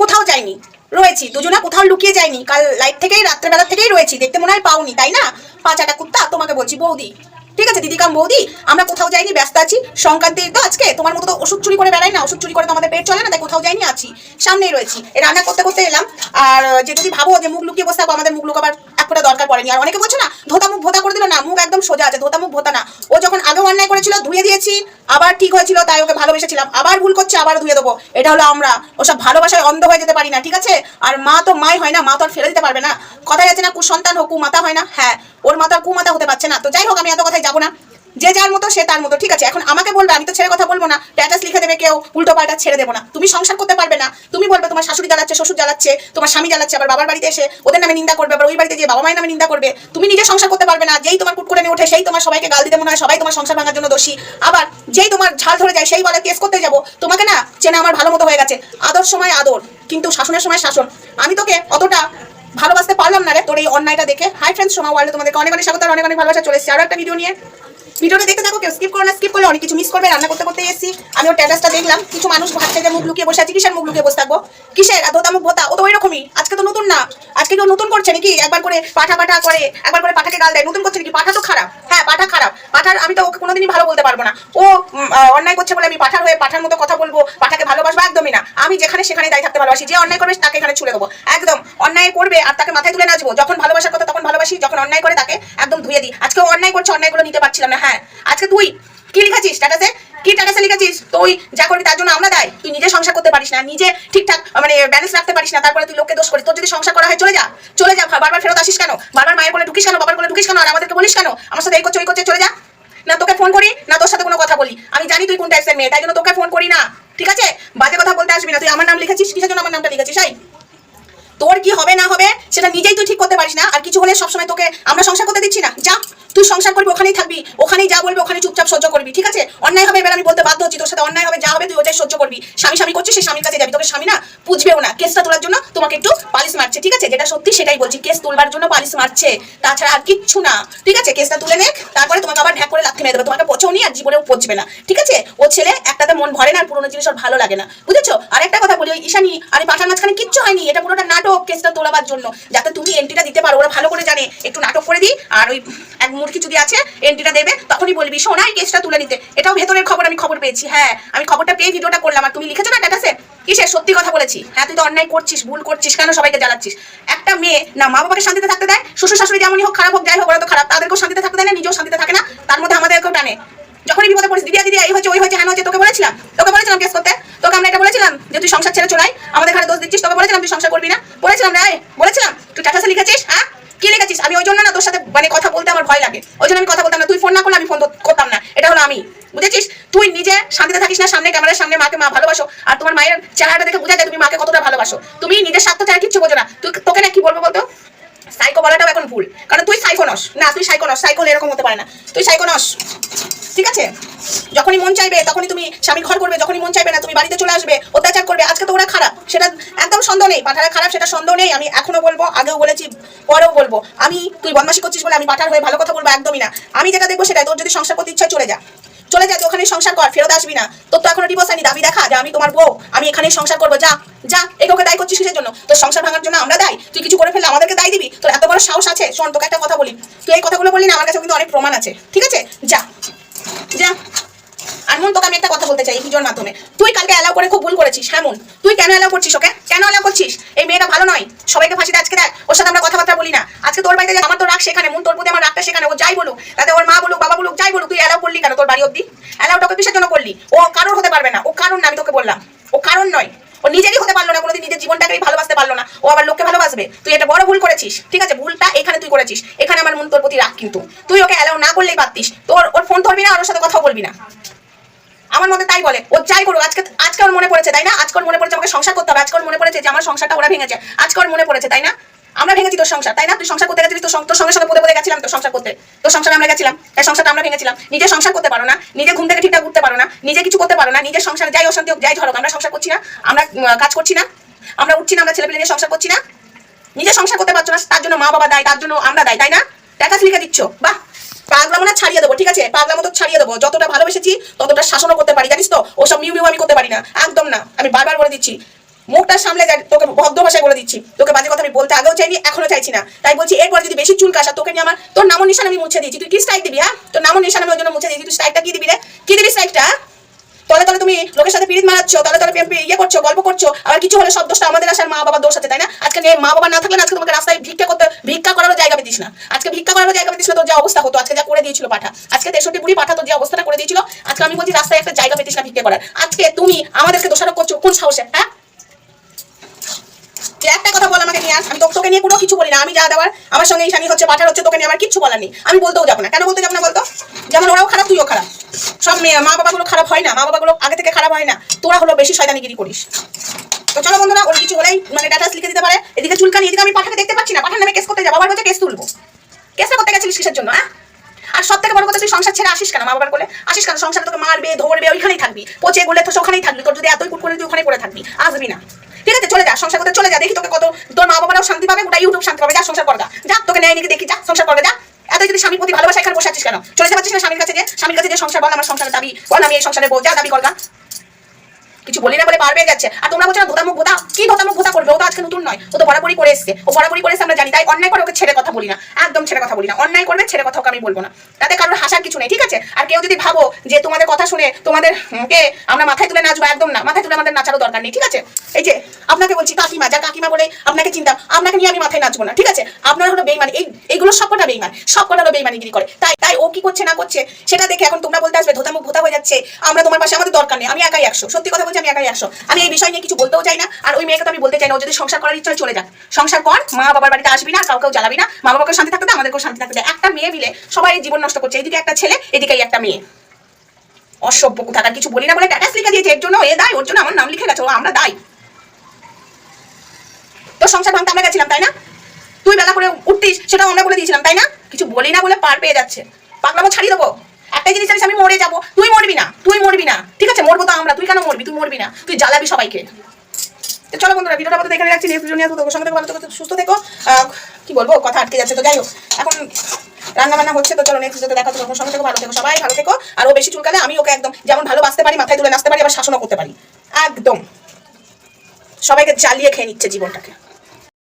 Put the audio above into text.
কোথাও যায়নি রয়েছি, দুজনা কোথাও লুকিয়ে যায়নি কাল লাইট থেকেই, রাত্রেবেলা থেকেই রয়েছি। দেখতে মনে হয় পাওনি, তাই না? পাঁচাটা কুত্তা, তোমাকে বলছি বৌদি। ঠিক আছে, দিদি কাম বৌদি, আমরা কোথাও যাইনি, ব্যস্ত আছি। সংক্রান্তির তো আজকে, তোমার মতো তো ওষুধ চুরি করে বেড়াই না, ওষুধ চুরি করে তো আমাদের পেট চলে না, তাই কোথাও যাইনি আছি। সামনেই রয়েছি। রান্না করতে করতে এলাম। আর যে যদি ভাবো যে মুখ লুকিয়ে বসে থাকো আমাদের মুখ লুকাবার এক করে দরকার পড়েনি। আর অনেকে বলছো না, ধোতা মুখ ভোতা করে দিল না, মুখ একদম সোজা আছে, ধোতা মুখ ভোতা না। ও যখন আগে অন্যায় করেছিল, ধুয়ে দিয়েছি, আবার ঠিক হয়েছিল, তাই ওকে ভালোবেসেছিলাম। আবার ভুল করছে আবার ধুয়ে দেবো। এটা হলো আমরা। ওসব ভালোবাসায় অন্ধ হয়ে যেতে পারি না, ঠিক আছে? আর মা তো মাই হয় না, মা তো আর ফেলে দিতে পারবে না। কথাই যাচ্ছে না, কুসন্তান হোক, কুমাতা হয় না। হ্যাঁ ওর মাতা কুমাতা হতে পারছে না। তো যাই হোক, আমি এত কথাই যাব না। যে যার মতো সে তার মতো, ঠিক আছে? এখন আমাকে বলবে, আমি তো ছেড়ে কথা বলব না। স্ট্যাটাস লিখে দেবে কেউ, উল্টো পাল্টা ছেড়ে দেবো না। তুমি সংসার করতে পারবে না। তুমি বলবে, তোমার শাশুড়ি জ্বালাচ্ছে, শ্বশুর জ্বালাচ্ছে, তোমার স্বামী জ্বালাচ্ছে, আবার বাবার বাড়িতে এসে ওদের নামে নিন্দা করবে, আবার ওই বাড়িতে যে বাবা মায়ের নামে নিন্দা করবে। তুমি নিজে সংসার করতে পারবে না। যেই তোমার কুট করে নিয়ে ওঠে, সেই তোমার সবাইকে গাল দিতে মনে হয়, সবাই তোমার সংসার ভাঙার জন্য দোষী। আবার যেই তোমার ঝাল ধরে যায়, সেই বলে, কেস করতে যাব। তোমাকে না চেনা আমার ভালো মতো হয়ে গেছে। আদর সময় আদর, কিন্তু শাসনের সময় শাসন। আমি তোকে অতটা ভালোবাসতে পারলাম না রে, তোর এই অন্যায়টা দেখে। হাই ফ্রেন্ডস সময় ওয়ার্ল্ডে তোমাদেরকে অনেক অনেক স্বাগত অনেক অনেক ভালোবাসা। চলে এসেছি আরও একটা ভিডিও নিয়ে। ভিডিওটা দেখতে থাকো, কেউ স্কিপ করো না স্কিপ করলে অনেক কিছু মিস করবে, রান্না করতে করতে এসেছি। আমি ওর ট্যাটাসটা দেখলাম, কিছু মানুষ ভাত খেতে মুখ লুকিয়ে বসে আছে, কিসের মুখ লুকিয়ে বসে থাকব? কিসের? আর ধোতা ভোতা, ও তো ওইরকমই, আজকে তো নতুন না। আজকে কেউ নতুন করছে নাকি? একবার করে পাঠা পাঠা করে, একবার করে পাঠাকে গাল দেয়। নতুন করছে নাকি? পাঠা তো খারাপ। হ্যাঁ পাঠা খারাপ। পাঠার আমি তো ওকে কোনোদিনই ভালো বলতে পারব না। ও অন্যায় করছে বলে আমি পাঠার হয়ে পাঠার মতো কথা বলব, পাঠাকে ভালোবাসবো একদমই না। আমি যেখানে সেখানে দায়ী থাকতে ভালোবাসি। যে অন্যায় করবে তাকে এখানে ছুড়ে দেবো। একদম অন্যায় করবে আর তাকে মাথায় তুলে নাচবো। যখন ভালোবাসার কথা তখন ভালোবাসি, যখন অন্যায় করে তাকে একদম ধুয়ে দিই। আজকে অন্যায় করছে, অন্যায়গুলো নিতে পারছিলাম না। হ্যাঁ আজকে তুই কি লিখেছিস স্ট্যাটাসে কি স্ট্যাটাসে লিখেছিস তুই যা করবি তার জন্য আমরা দায়। তুই নিজে সংসার করতে পারিস না, নিজে ঠিকঠাক মানে ব্যালেন্স রাখতে পারিস না, তারপরে তুই লোককে দোষ করিস। তোর যদি সংসার করা হয়, চলে যা চলে যা, বারবার ফেরত আসিস কেন? বারবার মায়ের কোলে ঢুকিস কেন? বাবার কোলে ঢুকিস কেন? আর আমাদেরকে বলিস কেন? আমার সাথে এই করছে, ওই করছে, চলে যা। না, তোকে ফোন করি, না তোর সাথে কোনো কথা বলি। আমি জানি তুই কোন টাইপের মেয়ে, তাই জন্য তোকে ফোন করি না। ঠিক আছে? বাজে কথা বলতে আসবি না। তুই আমার নাম লিখেছিস? কিসের জন্য আমার নামটা লিখেছিস? তাই তোর কি হবে না হবে, সেটা নিজেই তুই ঠিক করতে পারিস না। আর কিছু হলে সবসময় তোকে আমরা সংসার করতে দিচ্ছি না। যা, তুই সংসার করবি, ওখানেই থাকবি। ওখানেই যা বলবি ওখানে চুপচাপ সহ্য করবি, ঠিক আছে? অন্যায় হবে এবার আমি বলতে বাধ্য হচ্ছি, তোর সাথে অন্যায় হবে, যা হবে তুই ওটাই সহ্য করবি। স্বামী স্বামী করছিস, সেই স্বামীর কাছে যাবি। তোকে স্বামী না বুঝবেও না, কেসটা তোলার জন্য তোমাকে একটু পালিশ মারছে, ঠিক আছে? যেটা সত্যি সেটাই বলছি, কেস তুলবার জন্য পালিশ মারছে, তাছাড়া আর কিচ্ছু না, ঠিক আছে? কেসটা তুলে নে তারপরে তোমাকে আবার ঢ্যাক করে লাথি মেরে দেবে, তোমাকে পচেও নি আর জীবনেও পচবে না, ঠিক আছে? ও ছেলে একটাতে মন ভরে না, আর পুরোনো জিনিস ওর ভালো লাগে না, বুঝেছ? আর একটা কথা বলি, ওই ঈশানি আর এই পাঠার মাঝখানে কিচ্ছু হয়নি, এটা পুরোটা নাটক, কেসটা তোলাবার জন্য, যাতে তুমি এন্ট্রিটা দিতে পারো, ওরা ভালো করে জানে, একটু নাটক করে দিই, আর ওই এক মুরগি যদি আছে এন্ট্রিটা দেবে, তখনই বলবি সোনাই কেসটা তুলে নিতে। এটাও ভেতরের খবর, আমি খবর পেয়েছি হ্যাঁ। আমি খবরটা পেয়ে ভিডিওটা করলাম, আর তুমি লিখেছো না স্ট্যাটাসে কিসের? সত্যি কথা বলেছি। হ্যাঁ তুই তো অন্যায় করছিস, ভুল করছিস, কেন সবাইকে জ্বালাচ্ছিস? একটা মেয়ে, না, মা বাবাকে শান্তিতে থাকতে দেয়, শ্বশুর শাশুড়ি যেমনই হোক, খারাপ হোক, যাই হোক, ওরা তো খারাপ, তাদেরকেও শান্তিতে থাকতে দেয় না, নিজেও শান্তিতে থাকে না, তার মধ্যে আমাদেরকেও টানে। যখনই বিপদে পড়িস, দিদি দিদি, এই হচ্ছে ওই হচ্ছে হ্যাঁ হচ্ছে তোকে বলেছিলাম তোকে বলেছিলাম কেস করতে, তোকে আমরা এটা বলেছিলাম যে তুই সংসার ছেড়ে চলাই আমাদের ঘরে দোষ দিচ্ছিস, তোকে বলেছিলাম তুই সংসার করবি না, বলেছিলাম রে বলেছিলাম, তুই টাটাসে লিখেছিস হ্যাঁ কি লিখেছিস আমি ওই জন্য না তোর সাথে মানে কথা বলতে আমার ভয় লাগে। ওই জন্য আমি কথা বলতাম না। তুই ফোন না করলে আমি ফোন করতাম না। এটা হলো আমি। বুঝেছিস? তুই নিজে শান্তিতে থাকিস না, সামনে ক্যামেরার সামনে মাকে মা ভালোবাসো, আর তোমার মায়ের চেহারাটা দেখে বোঝা যায় তুমি মাকে কতটা ভালোবাসো। তুমি নিজের স্বার্থ ছাড়া কিচ্ছু বোঝো না। তুই তোকে না কি বলব বলতো? সাইকো বলাটাও এখন ভুল। কারণ তুই সাইকো নস। না, তুই সাইকো নস। সাইকো এরকম হতে পারে না। তুই সাইকো নস। ঠিক আছে? যখনই মন চাইবে, তখনই তুমি স্বামী ঘর করবে, যখনই মন চাইবে না, তুমি বাড়িতে চলে আসবে, অত্যাচার করবে, আজকে তো ওরা খারাপ, সেটা একদম সন্দেহ নেই, পাঠারা খারাপ, সেটা সন্দেহ নেই, আমি এখনও বলব, আগেও বলেছি, পরেও বলব, আমি তুই বদমাশি করছিস বলে আমি পাঠার হয়ে ভালো কথা বলব একদমই না, আমি যেটা দেখব সেটা তোর যদি সংসার করতে ইচ্ছা চলে যা চলে যা ওখানে সংসার কর, ফেরত আসবি না, তোর তো এখনও ডিভোর্স আনি দাবি দেখা, যে আমি তোমার বউ, আমি এখানে সংসার করব, যা যা এগুলোকে দায়ী করছিস কিসের জন্য, তোর সংসার ভাঙার জন্য আমরা দায়, তুই কিছু করে ফেললে আমাদেরকে দায় দিবি, তোর এত বড় সাহস আছে, শোন, তোকে একটা কথা বলি, তুই এই কথাগুলো বললি না, আমার কাছে কিন্তু অনেক প্রমাণ আছে, ঠিক আছে? যা যা। আর তোকে আমি একটা কথা বলতে চাই এই মাধ্যমে। তুই কালকে অ্যালাউ করে খুব ভুল করেছিস হ্যাঁ তুই কেন অ্যালাউ করছিস ওকে? কেন অ্যালাউ করছিস? এই মেয়েটা ভালো নয়। সবাইকে ফাঁসিতে আজকে দেখ। ওর সাথে আমরা কথাবার্তা বলি না। আজকে তোর বাড়িতে আমার তো রাগ সেখানে। মন তোর প্রতি আমার রাগটা সেখানে। ও যাই বলুক, তাতে ওর মা বলুক, বাবা বলুক, যাই বলুক, তুই অ্যালাউ করলি কেন তোর বাড়ি অব্দি অ্যালাউটা ওকে জন্য করলি। ও কারোর হতে পারবে না ও কারণ না আমি তোকে বললাম ও কারণ নয় ও নিজেরই হতে পারল না কোনোদিন নিজের জীবনটাকেই ভালোবাসতে পারল না ও ভালোবাসবে তুই এটা বড় ভুল করেছিস। ঠিক আছে, ভুলটা এখানে তুই করেছিস। এখানে আমার মন তোর প্রতি রাগ কিন্তু। তুই ওকে অ্যালাউ না করলেই পারতিস। তোর ওর ফোন ধরবি না, আর ওর সাথে কথাও বলবি না। আমার মতে তাই বলে। ও যাই করুক, আজকে আজকে ওর মনে পড়েছে, তাই না? আজকে ওর মনে পড়েছে আমাকে সংসার করতে হবে। আজকে ওর মনে পড়েছে যে, আমার সংসারটা ওরা ভেঙেছে। আজকে ওর মনে পড়েছে, তাই না? আমরা ভেঙেছি তোর সংসার, তাই না? তুই সংসার করতে গেছিলিস, তোর তোর সঙ্গে সঙ্গে পদে পদে গেছিলাম তোর সংসার করতে। তোর সংসারে আমরা গেছিলাম এই সংসারটা আমরা ভেঙেছিলাম। নিজে সংসার করতে পারো না, নিজে ঘুম থেকে ঠিকঠাক উঠতে পারো না, নিজে কিছু করতে পারো না, নিজের সংসার যাই অশান্তি হোক, যাই ঝড়ক আমরা সংসার করছি না, আমরা কাজ করছি না, আমরা উঠছি না, আমরা ছেলেপেলে নিয়ে সংসার করছি না। নিজে সংসার করতে পারছ না, তার জন্য মা বাবা দায়, তার জন্য আমরা দায়, তাই না? টাকা লিখে দিচ্ছ, বাহ। পাগলামো না ছাড়িয়ে দেবো, ঠিক আছে? পাগলামো তো ছাড়িয়ে দেবো, যতটা ভালোবেসেছি, ততটা শাসনও করতে পারি, জানিস তো? ওসব মিউ মিউ আমি করতে পারি না, একদম না, আমি বারবার বলে দিচ্ছি। মুখটা সামলে তোকে ভদ্র ভাষায় বলে দিচ্ছি, তোকে বাজে কথা আমি বলতে আগেও চাইনি, এখনও চাইছি না। তাই বলছি, এরপর যদি বেশি চুল কাসা তোকে নিয়ে আমার, তোর নামও নিশান আমি মুছে দিয়েছি, তুই কি স্ট্রাইক দিবি হ্যাঁ? তোর নামও নিশান আমি ওই জন্য মুছে দিয়েছি, তুই স্ট্রাইকটা কি দিবি রে? কি দিবি স্ট্রাইকটা লোকের সাথে পিরিত মারাচ্ছ, তলে প্রেম ইয়ে করছ, গল্প করছ, আবার কিছু হলে সব দোষটা আমাদের আসার মা বাবার দোষ আছে, তাই না? আজকে মা বাবা না থাকলে আজকে তোমাকে রাস্তায় ভিক্ষা করতে, ভিক্ষা করারও জায়গা পেতিস না। আজকে ভিক্ষা করারও জায়গা পেতিস না, তোর যে অবস্থা হতো, আজকে যা করে দিয়েছিল পাঠা। আজকে তেষট্টি বুড়ি পাঠা তোর যে অবস্থাটা করে দিয়েছিল, আজকে আমি বলছি রাস্তায় একটা জায়গা পেতিস না ভিক্ষা করার। আজকে তুমি আমাদেরকে দোষারোপ করছ, কোন সাহসে হ্যাঁ? একটা কথা বল আমাকে নিয়ে আস আমি তোকে নিয়ে কোনো কিছু বলি না, আমি যা দেওয়ার, আমার সঙ্গে ঈশানি হচ্ছে, পাঠার হচ্ছে, তোকে নিয়ে আমার কিছু বলার নেই। আমি বলতেও যাব না। কেন বলতে যাব না বলতো? যেমন ওরাও খারাপ, তুইও খারাপ। সব মেয়ে মা বাবাগুলো খারাপ হয় না? মা খারাপ হয় না। তোরা হলো বেশি শয়তানিগিরি করিস। তো চলো বন্ধুরা, ওর কিছু হলেই মানে ডাটাস লিখে দিতে পারে। এদিকে চুলকানি, এদিকে আমি পাঠাকে দেখতে পাচ্ছি না। পাঠার নামে কেস করতে যাব। আবার বলছে কেস তুলবো। কেসটা করতে গেছিলিস কিসের জন্য হ্যাঁ? আর সব থেকে বড় কথা, তুই সংসার ছেড়ে আসিস কেন মা বাবার কোলে? আসিস কেন? সংসারে তোকে মারবে, ধরবে, ওইখানেই থাকবি। পচে গলে তো ওখানেই থাকবি। তোর যদি এতই কুট করে তুই ওখানে পড়ে থাকবি। আসবি না। ঠিক আছে, চলে যা। সংসার করতে চলে যা। দেখি তোকে কত তোর মা বাবারাও শান্তি পাবে, গোটা ইউটিউব শান্তি পাবে। যা, সংসার করগা। যা, তোকে নেয় নাকি দেখি। যা, সংসার করবে যা। এত যদি স্বামীর প্রতি ভালোবাসা এখানে বসে আছিস কেন? চলে যাচ্ছিস না স্বামীর কাছে যে স্বামীর কাছে যে সংসার বল, আমার সংসারের দাবি বল, আমি এই সংসারে বউ। যা দাবি করগা। কিছু বলি না বলে পার পেয়ে যাচ্ছে। আর তোমরা বলছো না ধোতামুখ ভোতা, কি ধোতামুখ ভোতা করবে? ও তো আজকে নতুন নয়, ও তো বরাবরই করে এসছে। ও বরাবরই করে এসে আমরা জানি, তাই অন্যায় করে ওকে ছেড়ে কথা বলি না। একদম ছেড়ে কথা বলি না। অন্যায় করবে, ছেড়ে কথা ওকে আমি বলব না। তাতে কারোর হাসার কিছু নেই, ঠিক আছে? আর কেউ যদি ভাবো যে তোমাদের কথা শুনে তোমাদের কে আমরা মাথায় তুলে নাচবো একদম না। মাথায় তুলে আমাদের নাচারও দরকার নেই, ঠিক আছে? এই যে, আপনাকে বলছি কাকিমা, যা কাকিমা বলে আপনাকে চিন্তাম, আপনাকে নিয়ে আমি মাথায় নাচবো না, ঠিক আছে? আপনারা হলো বেইমান, এই এইগুলো সব কটা বেইমান সব কটা হলো বেইমানিগিরি করে। তাই তাই ও কি করছে, না করছে, সেটা দেখে এখন তোমরা বলতে আসবে, ধোতামুখ ভোতা হয়ে যাচ্ছে। আমরা তোমার পাশে আমাদের দরকার নেই, আমি একাই একশো। সত্যি কথা বলছি, আমি একাই একশো। আমি এই বিষয় নিয়ে কিছু বলতেও চাই না, আর ওই মেয়েকে তো আমি বলতে চাই না, ও যদি সংসার করার ইচ্ছা চলে যাক। সংসার কর, মা বাবার বাড়িতে আসবি না, কাউকেও জ্বালাবি না, মা বাবাকে শান্তি থাকতে আমাদেরকেও শান্তি থাকতে। একটা মেয়ে মিলে সবাই জীবন নষ্ট করছে। এদিকে একটা ছেলে এদিকে একটা মেয়ে। অসভ্য কোথাকার কিছু বলি না বলে ট্যাটাস লিখে দিয়েছে, এর জন্য এ দায়, ওর জন্য আমার নাম লিখে গেছে, ও আমরা দায়। তোর সংসার ভাঙতে আমরা গেছিলাম, তাই না? তুই বেলা করে উঠতিস, সেটাও আমরা বলে দিয়েছিলাম, তাই না? কিছু বলি না বলে পার পেয়ে যাচ্ছে। পাগলামো ছাড়িয়ে দেবো। একটা জিনিস আমি মরে যাব। তুই মরবি না, তুই মরবি না। ঠিক আছে, মরবো তো আমরা, তুই কেন মরবি? তুই মরবি না, তুই জ্বালাবি সবাইকে। চলো বন্ধুরা, ভিডিওটা আমাদের এখানে রাখছি। নেক্সট ভিডিও নিয়ে তোর সঙ্গে ভালো সুস্থ থেকো। কি বলব, কথা আটকে যাচ্ছে, তো যাই হোক। এখন রান্না বান্না হচ্ছে, তো চলো নেক্সট ভিডিওতে দেখা হচ্ছে সঙ্গে থেকো, ভালো থেকো, সবাই ভালো থেকো। আর ও বেশি চুলকালে আমি ওকে একদম যেমন ভালো বাঁচতে পারি, মাথায় তুলে নাচতে পারি, আবার শাসনও করতে পারি। একদম। সবাইকে জ্বালিয়ে খেয়ে নিচ্ছে জীবনটাকে।